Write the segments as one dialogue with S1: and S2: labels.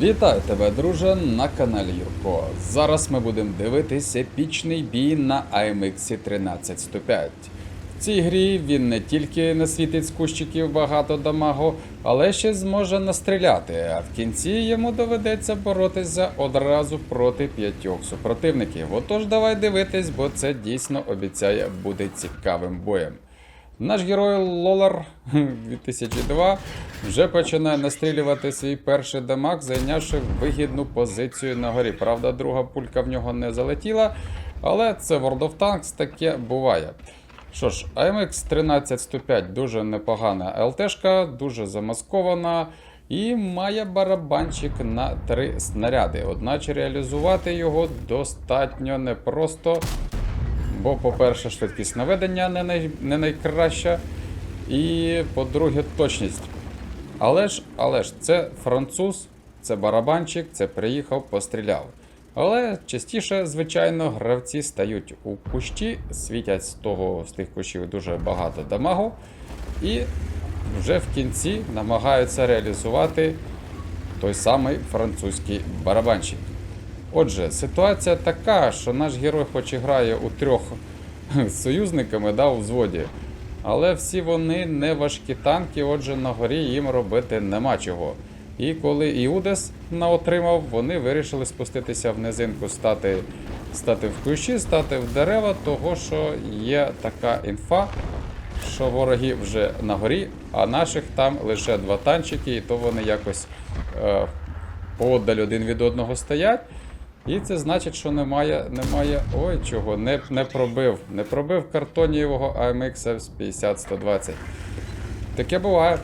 S1: Вітаю тебе, друже, на каналі Юрко. Зараз ми будемо дивитись епічний бій на AMX 13105. В цій грі він не тільки насвітить з кущиків багато дамагу, але ще зможе настріляти, а в кінці йому доведеться боротися одразу проти п'ятьох супротивників. Отож, давай дивитись, бо це дійсно обіцяє бути цікавим боєм. Наш герой Лолар 2002 вже починає настрілювати свій перший дамаг, зайнявши вигідну позицію на горі. Правда, друга пулька в нього не залетіла, але це World of Tanks, таке буває. Що ж, AMX 13105 дуже непогана ЛТшка, дуже замаскована і має барабанчик на три снаряди. Одначе реалізувати його достатньо непросто. Бо, по-перше, швидкість наведення не, най... не найкраща. І, по-друге, точність. Але ж, але ж, це француз, це барабанчик, це приїхав, постріляв. Але частіше, звичайно, гравці стають у кущі, світять з того з тих кущів дуже багато дамагу. І вже в кінці намагаються реалізувати той самий французький барабанщик. Отже, ситуація така, що наш герой хоч і грає у трьох з союзниками да, у взводі, але всі вони не важкі танки, отже, на горі їм робити нема чого. І коли Іудес наотримав, вони вирішили спуститися в низинку, стати, стати в кущі, стати в дерева, того що є така інфа, що вороги вже на горі, а наших там лише два танчики, і то вони якось е, поодаль один від одного стоять. І це значить, що немає. немає ой, чого, не, не пробив. Не пробив картонієвого AMX 50-120. Таке буває.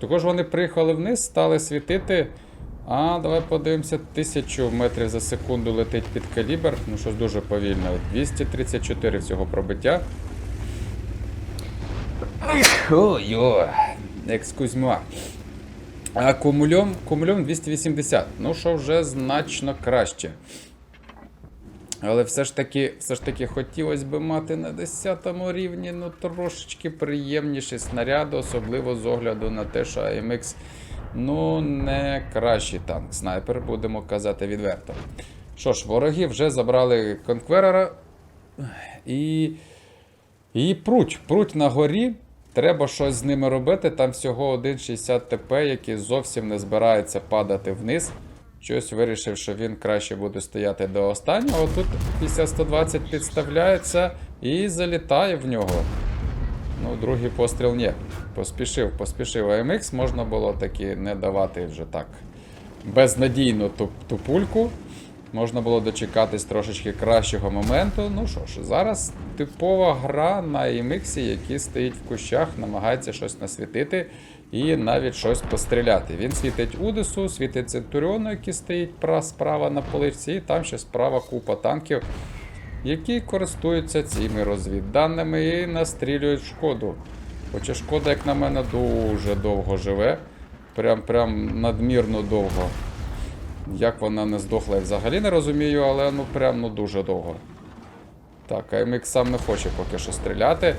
S1: Також вони приїхали вниз, стали світити. А, давай подивимося, 1000 метрів за секунду летить під калібр. Ну, щось дуже повільно. 234 всього пробиття. Ой-ой, екскузьма. А кумульом, кумульом 280. Ну, що вже значно краще. Але все ж таки, все ж таки хотілося б мати на 10 рівні ну, трошечки приємніші снаряди, особливо з огляду на те, що AMX ну, не кращий танк. Снайпер, будемо казати відверто. Що ж, вороги вже забрали конкверера і. І пруть, пруть на горі. Треба щось з ними робити. Там всього 1,60 ТП, який зовсім не збирається падати вниз. Щось вирішив, що він краще буде стояти до останнього. Тут 50-120 підставляється і залітає в нього. Ну, другий постріл ні. Поспішив, поспішив AMX, можна було таки не давати вже так. Безнадійно ту, ту пульку. Можна було дочекатись трошечки кращого моменту. Ну що ж, зараз типова гра на EMX, який стоїть в кущах, намагається щось насвітити і навіть щось постріляти. Він світить Удесу, світить Центуріону, який стоїть справа на поличці, і там ще справа купа танків, які користуються цими розвідданими і настрілюють шкоду. Хоча шкода, як на мене, дуже довго живе. Прям, прям надмірно довго. Як вона не здохла, я взагалі не розумію, але ну прям ну дуже довго. Так, АМХ сам не хоче поки що стріляти.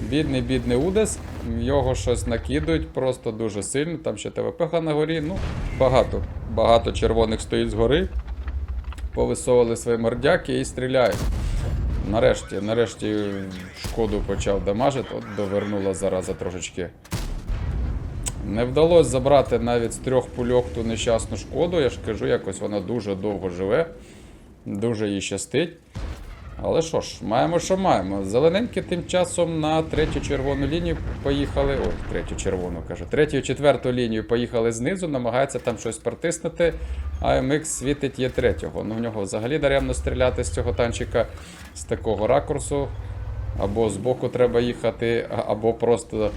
S1: Бідний, бідний Удес, його щось накидують просто дуже сильно. Там ще ТВП на горі. Ну, багато. Багато червоних стоїть згори. Повисовували свої мордяки і стріляють. Нарешті, нарешті шкоду почав дамажити. От довернула зараза трошечки. Не вдалося забрати навіть з трьох пульок ту нещасну шкоду. Я ж кажу, якось вона дуже довго живе, дуже їй щастить. Але що ж, маємо, що маємо. Зелененькі тим часом на третю червону лінію поїхали. Ой, третю червону кажу. Третю, четверту лінію поїхали знизу, намагаються там щось протиснути. А MX світить є третього. Ну в нього взагалі даремно стріляти з цього танчика з такого ракурсу. Або з боку треба їхати, або просто,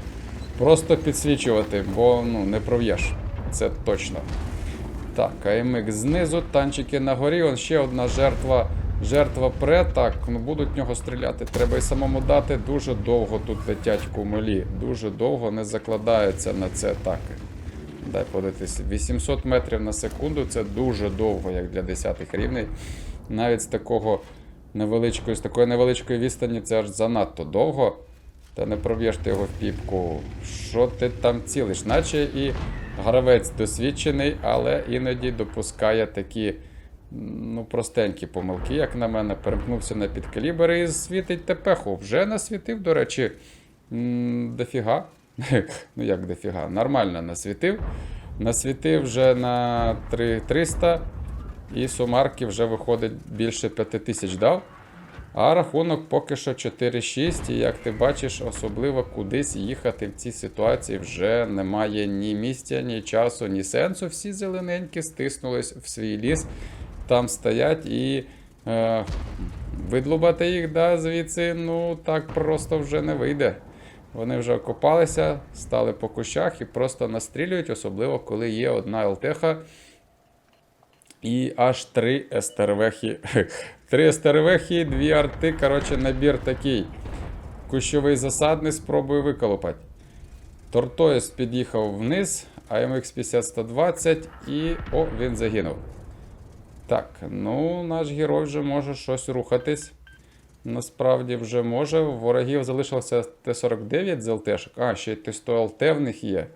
S1: просто підсвічувати, бо ну, не пров'єш. Це точно. Так, АМХ знизу, танчики на горі, он ще одна жертва. Жертва пре, так, ну будуть в нього стріляти. Треба і самому дати. Дуже довго тут летять кумулі. Дуже довго не закладаються на це атаки. Дай подивитися. 800 метрів на секунду це дуже довго, як для 10 рівней. Навіть з такого невеличкої, з такої невеличкої відстані це аж занадто довго. Та не проб'єш ти його в піпку. Що ти там цілиш? Наче і гравець досвідчений, але іноді допускає такі ну, простенькі помилки, як на мене, перемкнувся на підкалібр і світить тепеху. Вже насвітив, до речі, дофіга. ну як дофіга, нормально насвітив. Насвітив вже на 3300 і сумарки вже виходить більше 5000 дав. А рахунок поки що 4-6, і як ти бачиш, особливо кудись їхати в цій ситуації вже немає ні місця, ні часу, ні сенсу. Всі зелененькі стиснулись в свій ліс, там стоять і е, видлубати їх да, звідси ну так просто вже не вийде. Вони вже окопалися, стали по кущах і просто настрілюють, особливо коли є одна ЛТХ і аж три СТРВхи. Три СТРВхи, дві арти. Коротше, набір такий. Кущовий засадний спробую виколопати. Тортоїс під'їхав вниз, AMX 50-120 і. О, він загинув. Так, ну, наш герой вже може щось рухатись. Насправді вже може. Ворогів залишився Т-49 з ЛТшок. А, ще й Т-100 ЛТ в них є.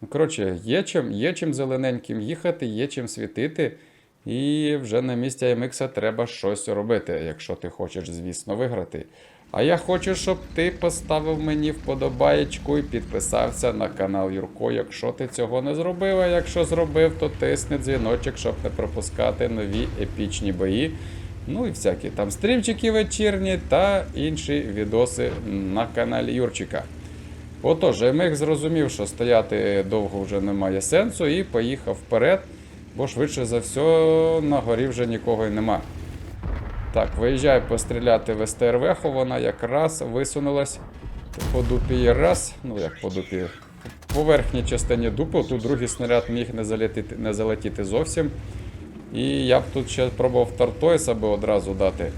S1: Ну, коротше, є чим, є чим зелененьким їхати, є чим світити. І вже на місці IMX треба щось робити, якщо ти хочеш, звісно, виграти. А я хочу, щоб ти поставив мені вподобаєчку і підписався на канал Юрко, якщо ти цього не зробив. А якщо зробив, то тисни дзвіночок, щоб не пропускати нові епічні бої. Ну і всякі там стрімчики вечірні та інші відоси на каналі Юрчика. Отож, МХ зрозумів, що стояти довго вже немає сенсу, і поїхав вперед, бо швидше за все на горі вже нікого й нема. Так, виїжджає постріляти в СТРВХу, вона якраз висунулась по дупі раз. Ну як по дупі. По верхній частині дупи, тут другий снаряд міг не залетіти, не залетіти зовсім. І я б тут ще пробував Тартойс, аби одразу дати.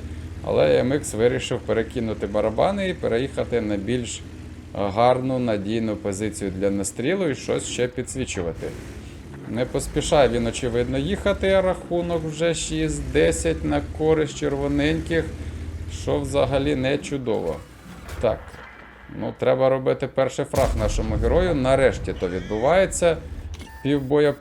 S1: Але MX вирішив перекинути барабани і переїхати на більш гарну надійну позицію для настрілу і щось ще підсвічувати. Не поспішає він, очевидно, їхати, рахунок вже 6-10 на користь червоненьких, що взагалі не чудово. Так, ну треба робити перший фраг нашому герою. Нарешті то відбувається. Півбоя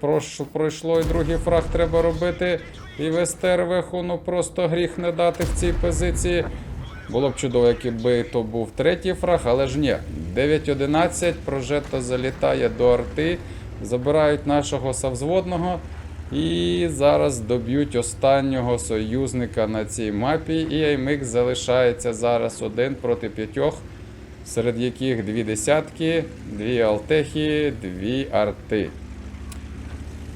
S1: пройшло і другий фраг треба робити. І в СТРВХу ну просто гріх не дати в цій позиції. Було б чудово, якби то був третій фраг, але ж ні. 9-11, прожето залітає до арти, забирають нашого совзводного. І зараз доб'ють останнього союзника на цій мапі. І IMX залишається зараз один проти п'ятьох, серед яких дві десятки, дві алтехи, дві арти.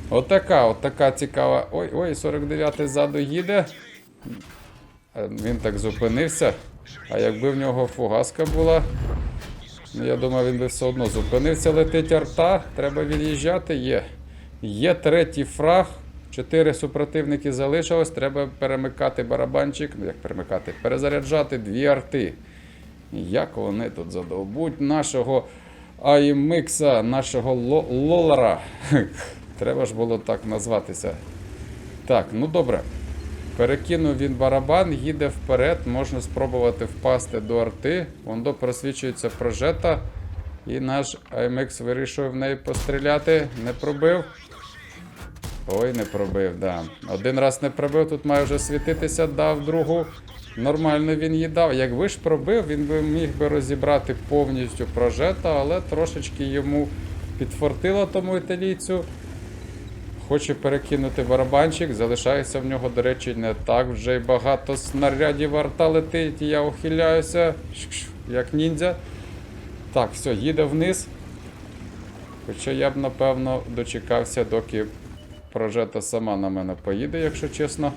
S1: Отака, отака цікава. Ой, ой, 49-й ззаду їде. Е, Він так зупинився. А якби в нього фугаска була, я думаю, він би все одно зупинився. Летить арта, треба від'їжджати. Є. Є третій фраг. Чотири супротивники залишилось. Треба перемикати барабанчик. Ну як перемикати? Перезаряджати дві арти. Як вони тут задовбуть нашого Аймикса, нашого лолара. Треба ж було так назватися. Так, ну добре. Перекинув він барабан, їде вперед, можна спробувати впасти до арти. Вондо просвічується прожета. І наш IMX вирішує в неї постріляти. Не пробив. Ой, не пробив, да. Один раз не пробив, тут має вже світитися, дав другу. Нормально він їй дав. Якби ж пробив, він би міг би розібрати повністю прожета, але трошечки йому підфортило тому італійцю. Хоче перекинути барабанчик, залишається в нього, до речі, не так вже й багато снарядів арта летить, я ухиляюся, як ніндзя. Так, все, їде вниз. Хоча я б, напевно, дочекався, доки прожета сама на мене поїде, якщо чесно.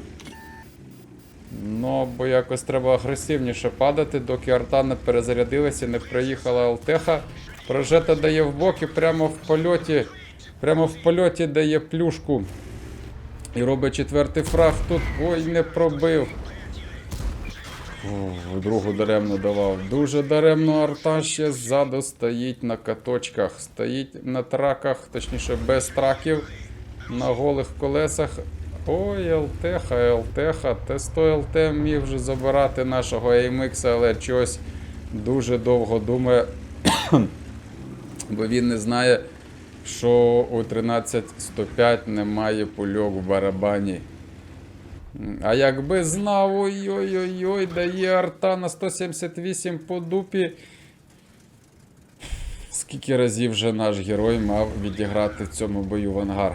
S1: Ну, бо якось треба агресивніше падати, доки арта не перезарядилася, не приїхала Алтеха. Прожета дає в бок і прямо в польоті, прямо в польоті дає плюшку. І робить четвертий фраг тут. Ой, не пробив. Фу, другу даремно давав. Дуже даремно арта ще ззаду стоїть на каточках. Стоїть на траках, точніше без траків, на голих колесах. Ой, ЛТХ, ЛТХ. Т100 ЛТ міг вже забирати нашого AMX, але чогось дуже довго думає, бо він не знає, що у 13105 немає пульок в барабані. А якби знав, ой-ой-ой, дає арта на 178 по дупі. Скільки разів вже наш герой мав відіграти в цьому бою в ангар?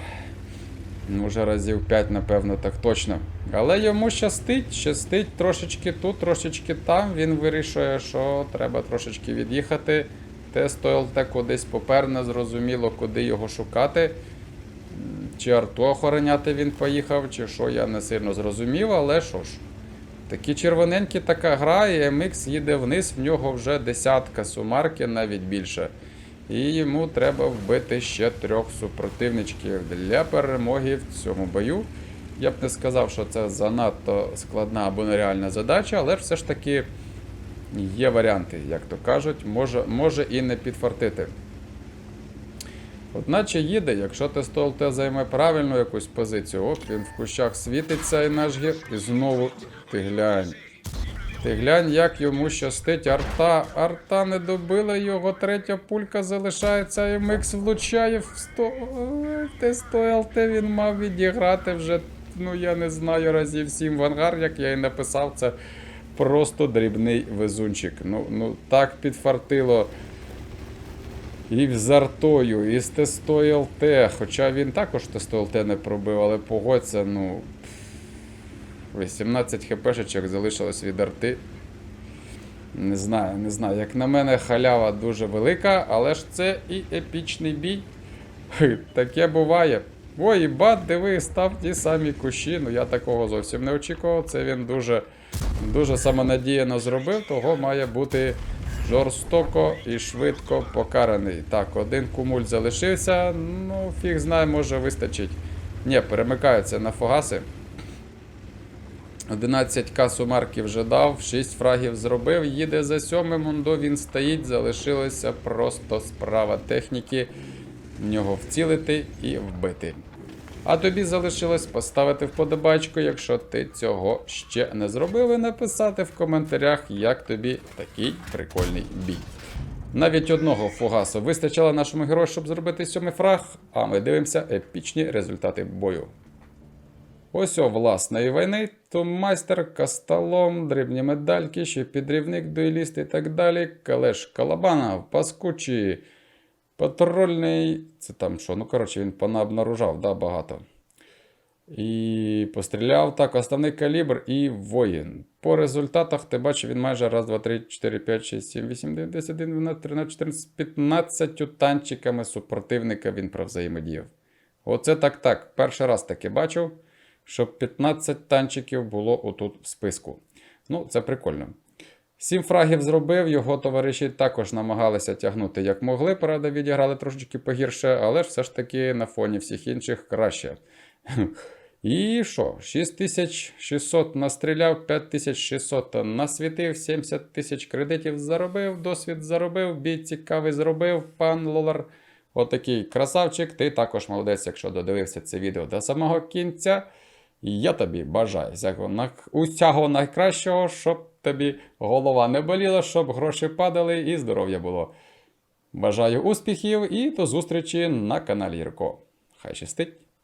S1: Ну, вже разів 5, напевно, так точно. Але йому щастить, щастить трошечки тут, трошечки там. Він вирішує, що треба трошечки від'їхати. Тест ОЛТ кудись попер, не зрозуміло, куди його шукати. Чи арту охороняти він поїхав, чи що, я не сильно зрозумів, але що ж. Такі червоненькі така гра, і MX їде вниз, в нього вже десятка сумарки, навіть більше. І йому треба вбити ще трьох супротивничків для перемоги в цьому бою. Я б не сказав, що це занадто складна або нереальна задача, але все ж таки є варіанти, як то кажуть, може, може і не підфартити. Одначе їде, якщо з займе правильну якусь позицію, от він в кущах світиться і наш гір, і знову ти глянь. Ти глянь, як йому щастить арта. Арта не добила його, третя пулька залишається, і Микс влучає в 100. Те 100 ЛТ він мав відіграти вже, ну я не знаю, разів 7 в ангар, як я і написав, це просто дрібний везунчик. Ну, ну так підфартило. І з артою, і з тестою ЛТ. Хоча він також тестою ЛТ не пробив, але погодься, ну. 18 хпшечок залишилось від арти. Не знаю, не знаю. Як на мене, халява дуже велика, але ж це і епічний бій. Таке буває. Ой, бат, диви, став ті самі кущі. Ну я такого зовсім не очікував. Це він дуже, дуже самонадіяно зробив, того має бути жорстоко і швидко покараний. Так, один кумуль залишився. Ну, фіг знає, може вистачить. Ні, перемикаються на фугаси. 11к сумарки вже дав, 6 фрагів зробив, їде за сьомим, Мондо він стоїть, залишилося просто справа техніки в нього вцілити і вбити. А тобі залишилось поставити вподобайку, якщо ти цього ще не зробив, і написати в коментарях, як тобі такий прикольний бій. Навіть одного фугасу вистачило нашому герою, щоб зробити сьомий фраг, а ми дивимося епічні результати бою. Ось о, власне, і війни, то майстер, касталом, дрібні медальки, ще підрівник, дуеліст і так далі. Калеш Калабанов, паскучі, патрульний. Це там що? Ну, коротше, він понаобнаружав, да, багато. І постріляв так, основний калібр і воїн. По результатах ти бачиш, він майже раз, два, три, 4, 5, 6, 7, 8, 9, 10, 11, 12, 13, 14, 15 танчиками супротивника він провзаємодіяв. Оце так так. Перший раз таки бачив щоб 15 танчиків було отут в списку. Ну, це прикольно. Сім фрагів зробив, його товариші також намагалися тягнути як могли, правда, відіграли трошечки погірше, але ж все ж таки на фоні всіх інших краще. І що? 6600 настріляв, 5600 насвітив, 70 тисяч кредитів заробив, досвід заробив, бій цікавий зробив, пан Лолар. Отакий красавчик. Ти також молодець, якщо додивився це відео до самого кінця. Я тобі бажаю усього найкращого, щоб тобі голова не боліла, щоб гроші падали і здоров'я було. Бажаю успіхів і до зустрічі на каналі Ірко. Хай щастить!